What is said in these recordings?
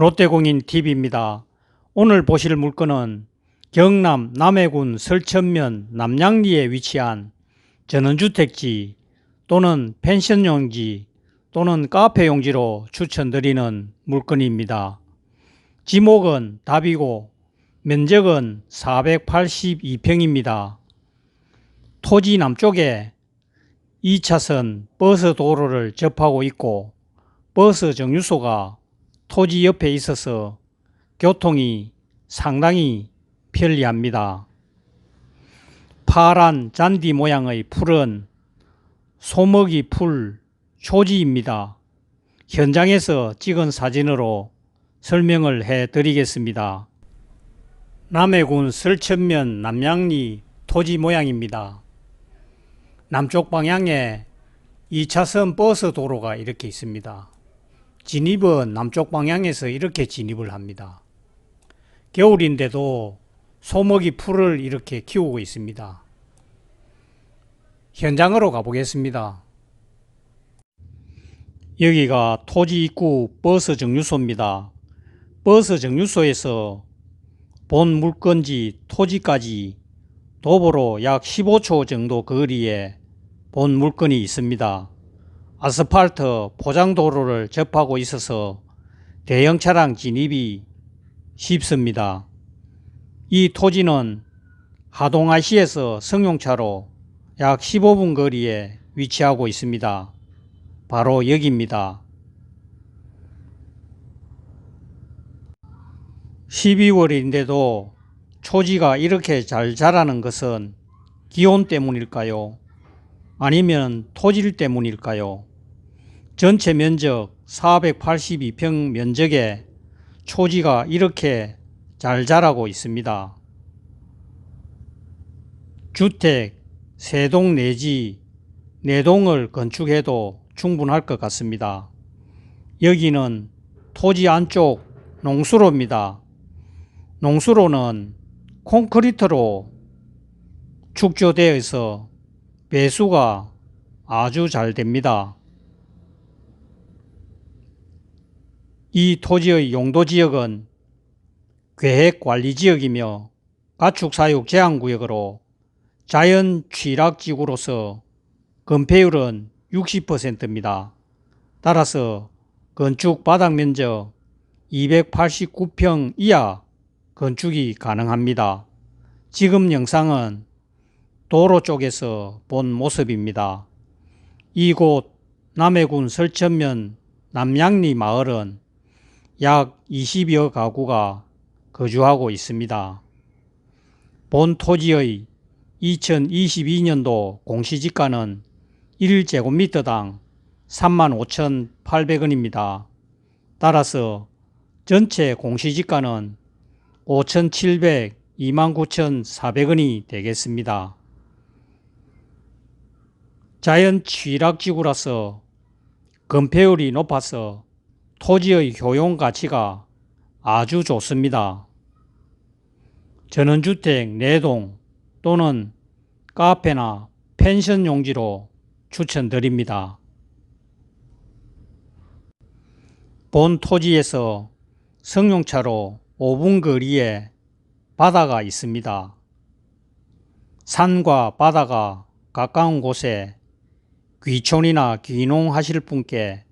롯데공인 TV입니다. 오늘 보실 물건은 경남 남해군 설천면 남양리에 위치한 전원주택지 또는 펜션용지 또는 카페용지로 추천드리는 물건입니다. 지목은 답이고 면적은 482평입니다. 토지 남쪽에 2차선 버스 도로를 접하고 있고 버스 정류소가 토지 옆에 있어서 교통이 상당히 편리합니다. 파란 잔디 모양의 풀은 소먹이 풀 초지입니다. 현장에서 찍은 사진으로 설명을 해 드리겠습니다. 남해군 설천면 남양리 토지 모양입니다. 남쪽 방향에 2차선 버스 도로가 이렇게 있습니다. 진입은 남쪽 방향에서 이렇게 진입을 합니다. 겨울인데도 소먹이 풀을 이렇게 키우고 있습니다. 현장으로 가보겠습니다. 여기가 토지 입구 버스 정류소입니다. 버스 정류소에서 본 물건지 토지까지 도보로 약 15초 정도 거리에 본 물건이 있습니다. 아스팔트 포장도로를 접하고 있어서 대형 차량 진입이 쉽습니다. 이 토지는 하동IC에서 승용차로 약 15분 거리에 위치하고 있습니다. 바로 여기입니다. 12월인데도 초지가 이렇게 잘 자라는 것은 기온 때문일까요? 아니면 토질 때문일까요? 전체 면적 482평 면적에 초지가 이렇게 잘 자라고 있습니다. 주택 세동 내지 네 동을 건축해도 충분할 것 같습니다. 여기는 토지 안쪽 농수로입니다. 농수로는 콘크리트로 축조되어 있어 배수가 아주 잘 됩니다. 이 토지의 용도 지역은 계획 관리 지역이며 가축 사육 제한 구역으로 자연 취락 지구로서 건폐율은 60%입니다. 따라서 건축 바닥 면적 289평 이하 건축이 가능합니다. 지금 영상은 도로 쪽에서 본 모습입니다. 이곳 남해군 설천면 남양리 마을은 약 20여 가구가 거주하고 있습니다. 본 토지의 2022년도 공시지가는 1제곱미터당 35,800원입니다. 따라서 전체 공시지가는 5,700, 29,400원이 되겠습니다. 자연 취락지구라서 건폐율이 높아서 토지의 효용 가치가 아주 좋습니다. 전원주택 4동 또는 카페나 펜션 용지로 추천드립니다. 본 토지에서 승용차로 5분 거리에 바다가 있습니다. 산과 바다가 가까운 곳에 귀촌이나 귀농 하실 분께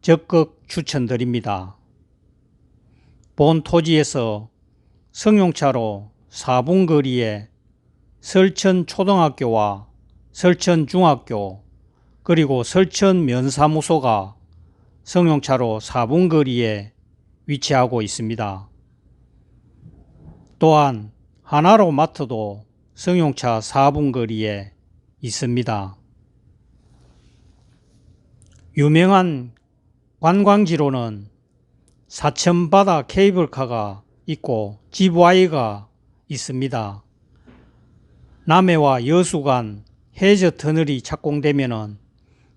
적극 추천드립니다. 본 토지에서 승용차로 4분 거리에 설천 초등학교와 설천 중학교 그리고 설천 면사무소가 승용차로 4분 거리에 위치하고 있습니다. 또한 하나로 마트도 승용차 4분 거리에 있습니다. 유명한 관광지로는 사천바다 케이블카가 있고 집와이가 있습니다. 남해와 여수 간 해저 터널이 착공되면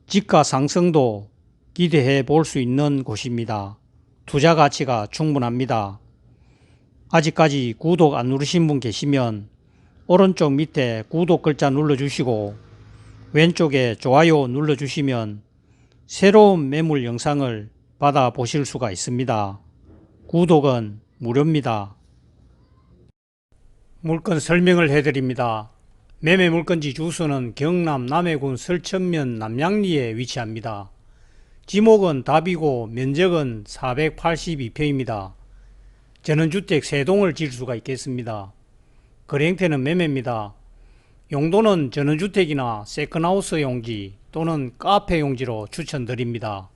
지가 상승도 기대해 볼 수 있는 곳입니다. 투자 가치가 충분합니다. 아직까지 구독 안 누르신 분 계시면 오른쪽 밑에 구독 글자 눌러주시고 왼쪽에 좋아요 눌러주시면 새로운 매물 영상을 받아 보실 수가 있습니다. 구독은 무료입니다. 물건 설명을 해드립니다. 매매 물건지 주소는 경남 남해군 설천면 남양리에 위치합니다. 지목은 답이고 면적은 482평입니다. 전원주택 3동을 지을 수가 있겠습니다. 거래 형태는 매매입니다. 용도는 전원주택이나 세컨하우스 용지 또는 카페 용지로 추천드립니다.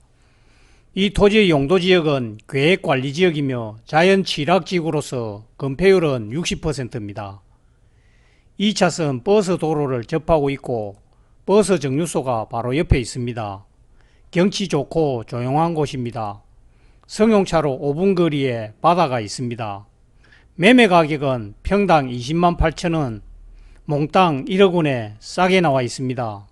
이 토지의 용도 지역은 계획관리지역이며 자연취락지구로서 건폐율은 60%입니다. 2차선 버스 도로를 접하고 있고 버스 정류소가 바로 옆에 있습니다. 경치 좋고 조용한 곳입니다. 성용차로 5분 거리에 바다가 있습니다. 매매 가격은 평당 20만 8천원, 몽땅 1억 원에 싸게 나와 있습니다.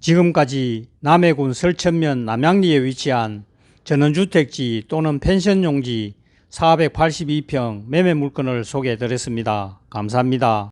지금까지 남해군 설천면 남양리에 위치한 전원주택지 또는 펜션용지 482평 매매 물건을 소개해 드렸습니다. 감사합니다.